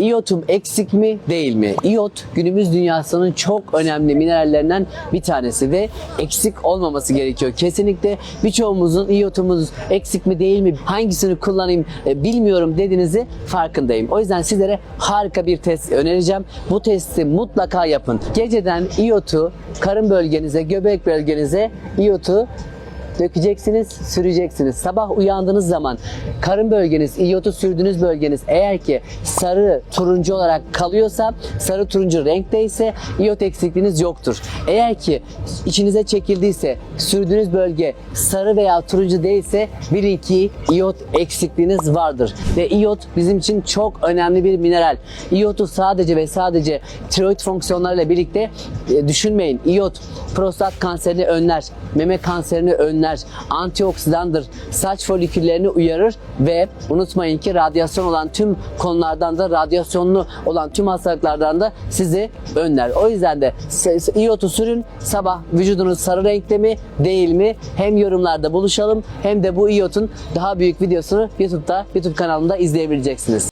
İyotum eksik mi değil mi? İyot günümüz dünyasının çok önemli minerallerinden bir tanesi ve eksik olmaması gerekiyor. Kesinlikle birçoğumuzun iyotumuz eksik mi değil mi hangisini kullanayım e, bilmiyorum dediğinizi farkındayım. O yüzden sizlere harika bir test önereceğim. Bu testi mutlaka yapın. Geceden iyotu karın bölgenize, göbek bölgenize iyotu dökeceksiniz, süreceksiniz. Sabah uyandığınız zaman karın bölgeniz, iyotu sürdüğünüz bölgeniz eğer ki sarı, turuncu olarak kalıyorsa, sarı turuncu renkteyse iyot eksikliğiniz yoktur. Eğer ki içinize çekildiyse, sürdüğünüz bölge sarı veya turuncu değilse bilin ki iyot eksikliğiniz vardır. Ve iyot bizim için çok önemli bir mineral. İyotu sadece ve sadece tiroid fonksiyonlarıyla birlikte e, düşünmeyin. İyot prostat kanserini önler, meme kanserini önler, antioksidandır, saç foliküllerini uyarır ve unutmayın ki radyasyon olan tüm konulardan da radyasyonlu olan tüm hastalıklardan da sizi önler. O yüzden de iyotu sürün sabah vücudunuz sarı renkte mi değil mi hem yorumlarda buluşalım hem de bu iyotun daha büyük videosunu YouTube'da YouTube kanalımda izleyebileceksiniz.